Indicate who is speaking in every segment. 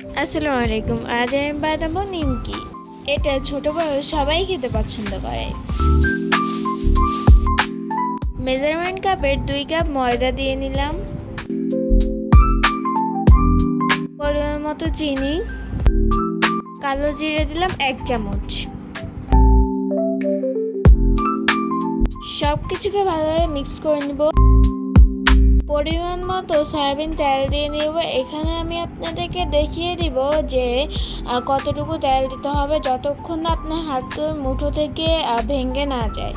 Speaker 1: আসসালামু আলাইকুম। আজ আমি বানাবো নিমকি। এটা ছোট, বড়, সবাই খেতে পছন্দ করে। মেজারমেন্ট কাপের দুই কাপ ময়দা দিয়ে নিলাম। পরিমাণ মতো চিনি। কালো জিরে দিলাম এক চামচ। সব কিছুকে ভালোভাবে মিক্স করে নিব। পরিমাণ মতো সয়াবিন তেল দিয়ে নেব। এখানে আমি আপনাদেরকে দেখিয়ে দিব যে কতটুকু তেল দিতে হবে যতক্ষণ না আপনার হাতের মুঠো থেকে ভেঙে না যায়।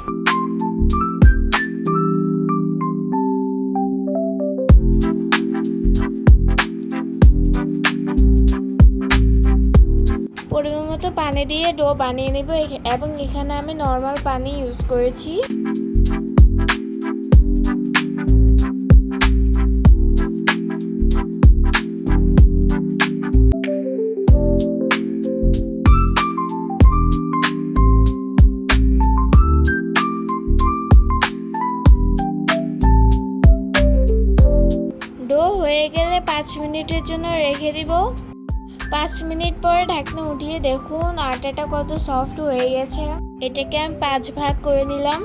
Speaker 1: পরিমাণ মতো পানি দিয়ে ডো বানিয়ে নেব। এবং এখানে আমি নর্মাল পানি ইউজ করেছি। হয়ে গেলে পাঁচ মিনিটের জন্য রেখে দিব। পাঁচ মিনিট পরে ঢাকনা উঠিয়ে দেখুন, আটাটা কত সফট হয়ে গেছে। এটাকে আমি পাঁচ ভাগ করে নিলাম।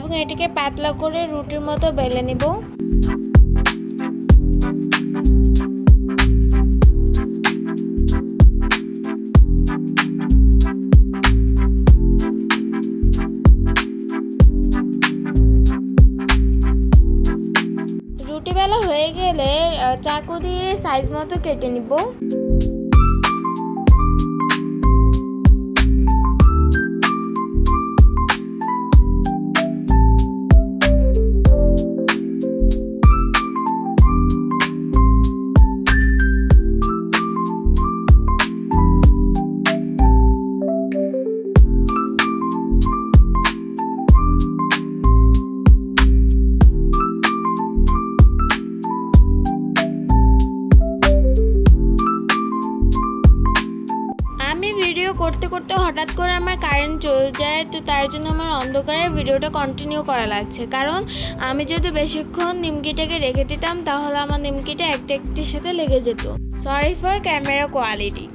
Speaker 1: এবং এটিকে পাতলা করে রুটির মতো বেলে নিব। রুটি বেলা হয়ে গেলে চাকু দিয়ে সাইজ মতো কেটে নিব। করতে করতে হঠাৎ করে আমার কারেন্ট চলে যায়, তো তার জন্য আমার অন্ধকারে ভিডিওটা কন্টিনিউ করা লাগছে। কারণ আমি যদি বেশিক্ষণ নিমকিটাকে রেখে দিতাম, তাহলে আমার নিমকিটা একটা একটির সাথে লেগে যেত। সরি ফর ক্যামেরা কোয়ালিটি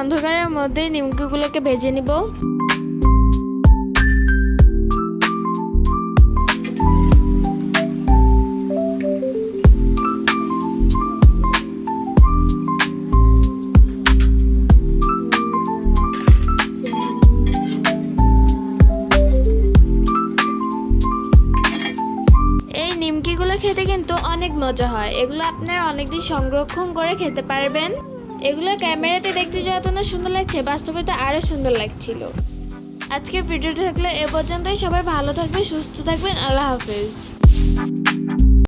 Speaker 1: অন্ধকারের মধ্যে নিমকিগুলোকে ভেজে নিব। খেতে কিন্তু অনেক মজা হয়। এগুলো আপনারা অনেকদিন সংরক্ষণ করে খেতে পারবেন। এগুলো ক্যামেরাতে দেখতে যত না সুন্দর লাগছে, বাস্তবে তো আরও সুন্দর লাগছিল। আজকে ভিডিওটা থাকলে এ পর্যন্তই। সবাই ভালো থাকবে সুস্থ থাকবেন। আল্লাহ হাফেজ।